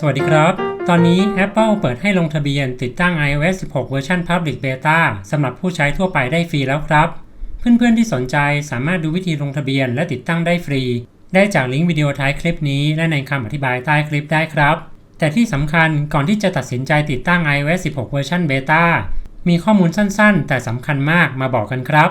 สวัสดีครับ ตอนนี้ Apple เปิดให้ลงทะเบียนติดตั้ง iOS 16 เวอร์ชัน Public Beta สำหรับผู้ใช้ทั่วไปได้ฟรีแล้วครับ เพื่อนๆที่สนใจสามารถดูวิธีลงทะเบียนและติดตั้งได้ฟรี ได้จากลิงก์วิดีโอท้ายคลิปนี้และในคำอธิบายใต้คลิปได้ครับ แต่ที่สำคัญก่อนที่จะตัดสินใจติดตั้ง iOS 16 เวอร์ชัน Beta มีข้อมูลสั้นๆ แต่สำคัญมากมาบอกกันครับ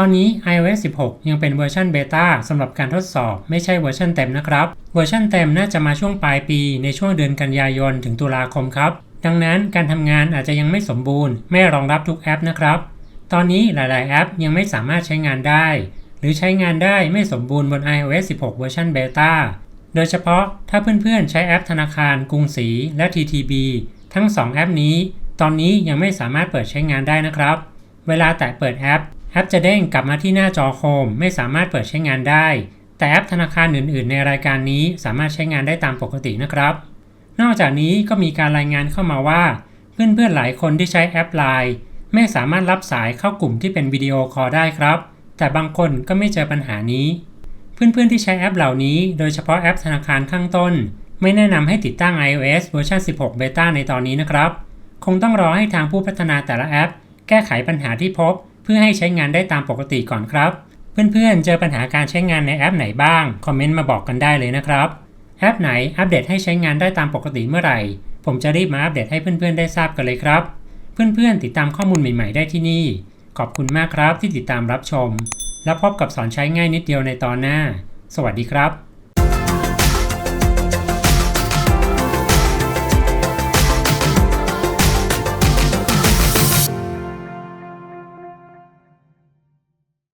ตอนนี้ iOS 16 ยังเป็นเวอร์ชันเบต้าสำหรับการทดสอบ ไม่ใช่เวอร์ชันเต็มนะครับ เวอร์ชันเต็มน่าจะมาช่วงปลายปี ในช่วงเดือนกันยายนถึงตุลาคมครับ ดังนั้นการทำงานอาจจะยังไม่สมบูรณ์ ไม่รองรับทุกแอปนะครับ ตอนนี้หลาย ๆ แอปยังไม่สามารถใช้งานได้ หรือใช้งานได้ไม่สมบูรณ์บน iOS 16 เวอร์ชันเบต้าโดยเฉพาะถ้าเพื่อน ๆ ใช้แอปธนาคาร กรุงศรี และ TTB ทั้ง 2 แอปนี้ ตอนนี้ยังไม่สามารถเปิดใช้งานได้นะครับ เวลาแตะเปิดแอป แอปจะเด้งกลับมาที่หน้าจอโฮมไม่สามารถเปิดใช้งานได้ แต่แอปธนาคารอื่น ๆ ในรายการนี้สามารถใช้งานได้ตามปกตินะครับ นอกจากนี้ก็มีการรายงานเข้ามาว่า เพื่อนๆหลายคนที่ใช้แอป Line ไม่สามารถรับสายเข้ากลุ่มที่เป็นวิดีโอคอลได้ครับ แต่บางคนก็ไม่เจอปัญหานี้ เพื่อนๆที่ใช้แอปเหล่านี้ โดยเฉพาะแอปธนาคารข้างต้น ไม่แนะนำให้ติดตั้ง iOS เวอร์ชัน16 Beta ในตอนนี้นะครับ คงต้องรอให้ทางผู้พัฒนาแต่ละแอป แก้ไขปัญหาที่พบ เพื่อให้ใช้งานได้ตามปกติก่อนครับ เพื่อนๆ เจอปัญหาการใช้งานในแอปไหนบ้าง คอมเมนต์มาบอกกันได้เลยนะครับ แอปไหนอัปเดตให้ใช้งานได้ตามปกติเมื่อไหร่ ผมจะรีบมาอัปเดตให้เพื่อนๆ ได้ทราบกันเลยครับ เพื่อนๆ ติดตามข้อมูลใหม่ ๆ ได้ที่นี่ ขอบคุณมากครับที่ติดตามรับชม แล้วพบกับสอนใช้ง่ายนิดเดียวในตอนหน้า สวัสดีครับ